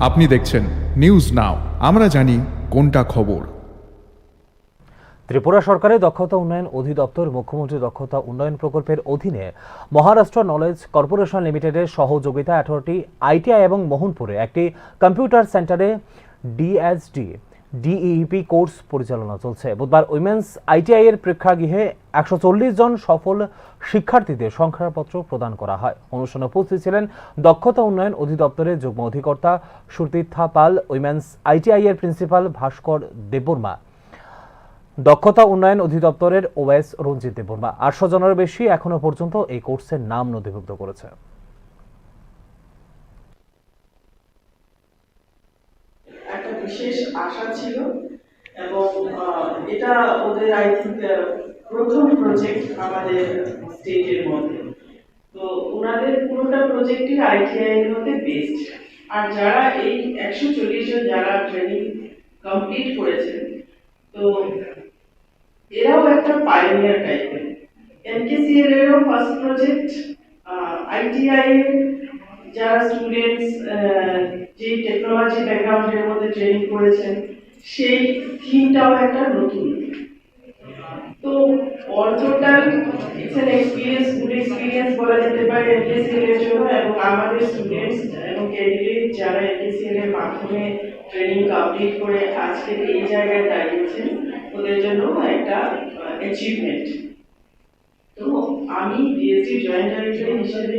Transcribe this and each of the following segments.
আপনি দেখছেন news now আমরা জানি কোনটা খবর। ত্রিপুরা সরকারের দক্ষতা উন্নয়ন অধিদপ্তর মুখ্যমন্ত্রী দক্ষতা উন্নয়ন প্রকল্পের অধীনে মহারাষ্ট্র নলেজ কর্পোরেশন লিমিটেডের সহযোগিতা আঠারোটি আইটিআই এবং মোহনপুরে একটি কম্পিউটার সেন্টারে ডিএসডি ডিইপি কোর্স পরিচালনা চলছে। বুধবার উইমেন্স আইটিআই এর প্রেক্ষাগৃহে একশো চল্লিশ জন সফল শিক্ষার্থীদের সংখ্যাপত্র প্রদান করা হয়। অনুষ্ঠানে উপস্থিত ছিলেন দক্ষতা উন্নয়ন অধিদপ্তরের যুগ্ম অধিকর্তা সুতীর্থা পাল, উইমেন্স আইটিআই এর প্রিন্সিপাল ভাস্কর দেববর্মা, দক্ষতা উন্নয়ন অধিদপ্তরের ওএস রঞ্জিত দেববর্মা। আটশো জনের বেশি এখনও পর্যন্ত এই কোর্সের নাম নথিভুক্ত করেছে একটা বিশেষ আশা ছিল এবং এটা ওদের আই থিঙ্ক প্রথম প্রজেক্ট আমাদের স্টেটের মধ্যে। তো ওনাদের পুরোটা প্রজেক্টই আইটিআই মধ্যে বেস্ট আর যারা এই একশো চল্লিশ জন যারা ট্রেনিং কমপ্লিট করেছেন তো এরাও একটা পাইনিয়ার টাইপের এমকেসিএল এরও ফার্স্ট প্রজেক্ট আইটিআই এর যারা স্টুডেন্টস যে টেকনোলজি ব্যাকগ্রাউন্ডের মধ্যে ট্রেনিং করেছেন, সেই থিমটাও একটা নতুন তো এন এক্সপিরিয়েন্স গুড এক্সপিরিয়েন্স বলা যেতে পারে এমকেসিএল এর জন্য এবং আমাদের স্টুডেন্টস এবং ক্যান্ডিডেট যারা এমকেসিএল এর মাধ্যমে ট্রেনিং কমপ্লিট করে আজকে এই জায়গায় দাঁড়িয়েছেন, ওদের জন্য একটা অ্যাচিভমেন্ট তো আমি বিএসসি জয়েন্ট ডাইরেক্টর হিসেবে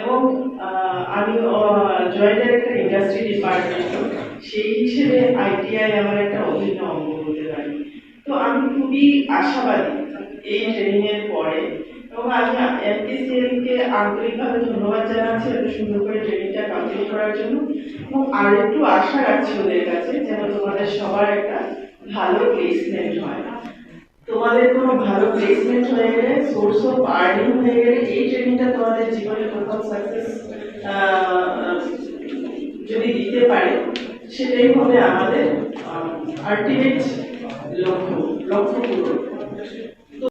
এবং আমি জয়েন্ট ডাইরেক্টর ইন্ডাস্ট্রি ডিপার্টমেন্ট সেই হিসেবে আইটিআই আমার একটা অভিন্ন অঙ্গ বলতে পারি। তো আমি খুবই আশাবাদী এই ট্রেনিং এর পরে এবং আমি এমপিসিএল কে আন্তরিকভাবে ধন্যবাদ জানাচ্ছি এত সুন্দর করে ট্রেনিংটা কমপ্লিট করার জন্য। এবং আর একটু আশা রাখছি ওদের কাছে যেন তোমাদের সবার একটা ভালো প্লেসমেন্ট হয়। তোমাদের কোনো ভালো প্লেসমেন্ট হয়ে গেলে সোর্স অফ আর্নিং হয়ে গেলে এই তোমাদের জীবনে প্রথম সাকসেস যদি দিতে পারে সেটাই হবে আমাদের আলটিমেট লক্ষ্য লক্ষ্য পূরণ।